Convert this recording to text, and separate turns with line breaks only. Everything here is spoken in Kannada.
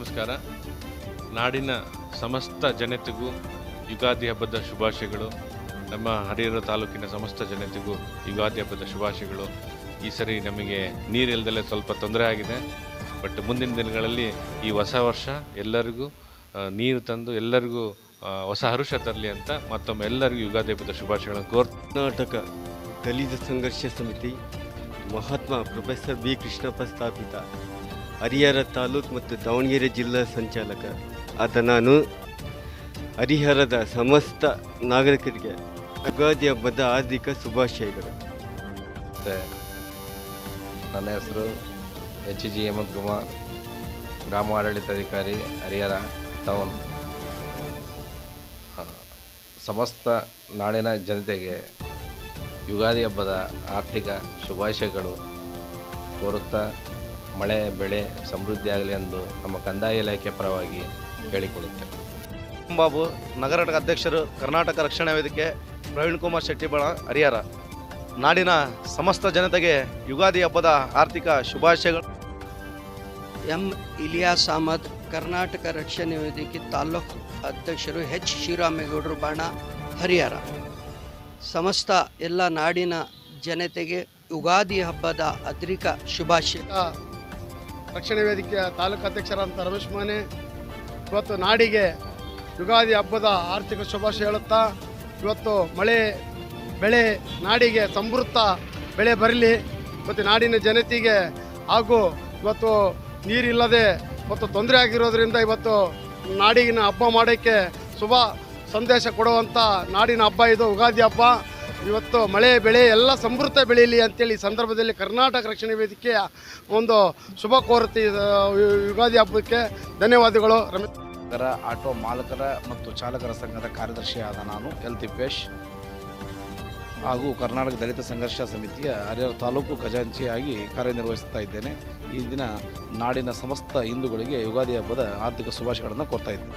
ನಮಸ್ಕಾರ. ನಾಡಿನ ಸಮಸ್ತ ಜನತೆಗೂ ಯುಗಾದಿ ಹಬ್ಬದ ಶುಭಾಶಯಗಳು. ನಮ್ಮ ಹರಿಹರ ತಾಲೂಕಿನ ಸಮಸ್ತ ಜನತೆಗೂ ಯುಗಾದಿ ಹಬ್ಬದ ಶುಭಾಶಯಗಳು. ಈ ಸರಿ ನಮಗೆ ನೀರಿಲ್ಲದಲ್ಲೇ ಸ್ವಲ್ಪ ತೊಂದರೆ ಆಗಿದೆ. ಬಟ್ ಮುಂದಿನ ದಿನಗಳಲ್ಲಿ ಈ ಹೊಸ ವರ್ಷ ಎಲ್ಲರಿಗೂ ನೀರು ತಂದು ಎಲ್ಲರಿಗೂ ಹೊಸ ಹರುಷ ತರಲಿ ಅಂತ ಮತ್ತೊಮ್ಮೆ ಎಲ್ಲರಿಗೂ ಯುಗಾದಿ ಹಬ್ಬದ ಶುಭಾಶಯಗಳನ್ನು ಕೋರ್
ಕರ್ನಾಟಕ ದಲಿತ ಸಂಘರ್ಷ ಸಮಿತಿ ಮಹಾತ್ಮ ಪ್ರೊಫೆಸರ್ ಬಿ ಕೃಷ್ಣಪ್ಪ ಸ್ಥಾಪಿತ ಹರಿಹರ ತಾಲೂಕು ಮತ್ತು ದಾವಣಗೆರೆ ಜಿಲ್ಲಾ ಸಂಚಾಲಕ. ಆದ ನಾನು ಹರಿಹರದ ಸಮಸ್ತ ನಾಗರಿಕರಿಗೆ ಯುಗಾದಿ ಹಬ್ಬದ ಹಾರ್ದಿಕ ಶುಭಾಶಯಗಳು.
ನನ್ನ ಹೆಸರು ಎಚ್ ಜಿ ಹೇಮಂತ್ ಕುಮಾರ್, ಗ್ರಾಮ ಆಡಳಿತಾಧಿಕಾರಿ ಹರಿಹರ ಟೌನ್. ಸಮಸ್ತ ನಾಡಿನ ಜನತೆಗೆ ಯುಗಾದಿ ಹಬ್ಬದ ಆರ್ಥಿಕ ಶುಭಾಶಯಗಳು ಕೋರುತ್ತಾ ಮಳೆ ಬೆಳೆ ಸಮೃದ್ಧಿಯಾಗಲಿ ಎಂದು ನಮ್ಮ ಕಂದಾಯ ಇಲಾಖೆ ಪರವಾಗಿ ಹೇಳಿಕೊಳ್ಳುತ್ತೇವೆ.
ಬಾಬು ನಗರ ಘಟಕ ಅಧ್ಯಕ್ಷರು ಕರ್ನಾಟಕ ರಕ್ಷಣಾ ವೇದಿಕೆ ಪ್ರವೀಣ್ ಕುಮಾರ್ ಶೆಟ್ಟಿಬಳ ಹರಿಹರ. ನಾಡಿನ ಸಮಸ್ತ ಜನತೆಗೆ ಯುಗಾದಿ ಹಬ್ಬದ ಆರ್ಥಿಕ ಶುಭಾಶಯಗಳು.
ಎಂ. ಇಲಿಯಾಸ್ ಅಹಮದ್ ಕರ್ನಾಟಕ ರಕ್ಷಣೆ ವೇದಿಕೆ ತಾಲೂಕು ಅಧ್ಯಕ್ಷರು ಎಚ್. ಶ್ರೀರಾಮೇಗೌಡರು ಬಾಣ ಹರಿಹರ. ಸಮಸ್ತ ಎಲ್ಲ ನಾಡಿನ ಜನತೆಗೆ ಯುಗಾದಿ ಹಬ್ಬದ ಅದ್ರಿಕ ಶುಭಾಶಯ.
ರಕ್ಷಣೆ ವೇದಿಕೆಯ ತಾಲೂಕು ಅಧ್ಯಕ್ಷರಾದಂಥ ರಮೇಶ್ ಮಾನೆ ಇವತ್ತು ನಾಡಿಗೆ ಯುಗಾದಿ ಹಬ್ಬದ ಆರ್ಥಿಕ ಶುಭಾಶಯ ಹೇಳುತ್ತಾ, ಇವತ್ತು ಮಳೆ ಬೆಳೆ ನಾಡಿಗೆ ಸಮೃದ್ಧ ಬೆಳೆ ಬರಲಿ, ಮತ್ತು ನಾಡಿನ ಜನತೆಗೆ ಹಾಗೂ ಇವತ್ತು ನೀರಿಲ್ಲದೆ ಮತ್ತು ತೊಂದರೆ ಆಗಿರೋದ್ರಿಂದ ಇವತ್ತು ನಾಡಿನ ಹಬ್ಬ ಮಾಡೋಕ್ಕೆ ಶುಭ ಸಂದೇಶ ಕೊಡುವಂಥ ನಾಡಿನ ಹಬ್ಬ ಇದು, ಯುಗಾದಿ ಹಬ್ಬ. ಇವತ್ತು ಮಳೆ, ಬೆಳೆ ಎಲ್ಲ ಸಮೃದ್ಧ ಬೆಳೆಯಲಿ ಅಂತೇಳಿ ಈ ಸಂದರ್ಭದಲ್ಲಿ ಕರ್ನಾಟಕ ರಕ್ಷಣೆ ವೇದಿಕೆಯ ಒಂದು ಶುಭ ಕೋರತಿ ಯುಗಾದಿ ಹಬ್ಬಕ್ಕೆ ಧನ್ಯವಾದಗಳು. ರಮೇಶ್
ಆಟೋ ಮಾಲಕರ ಮತ್ತು ಚಾಲಕರ ಸಂಘದ ಕಾರ್ಯದರ್ಶಿಯಾದ ನಾನು ಎಲ್. ತಿಪ್ಪೇಶ್ ಹಾಗೂ ಕರ್ನಾಟಕ ದಲಿತ ಸಂಘರ್ಷ ಸಮಿತಿಯ ಹರಿಹರ ತಾಲೂಕು ಖಜಾಂಚಿಯಾಗಿ ಕಾರ್ಯನಿರ್ವಹಿಸ್ತಾ ಇದ್ದೇನೆ. ಈ ದಿನ ನಾಡಿನ ಸಮಸ್ತ ಹಿಂದೂಗಳಿಗೆ ಯುಗಾದಿ ಹಬ್ಬದ ಆರ್ಥಿಕ ಶುಭಾಶಯಗಳನ್ನು ಕೊಡ್ತಾ ಇದ್ದೇನೆ.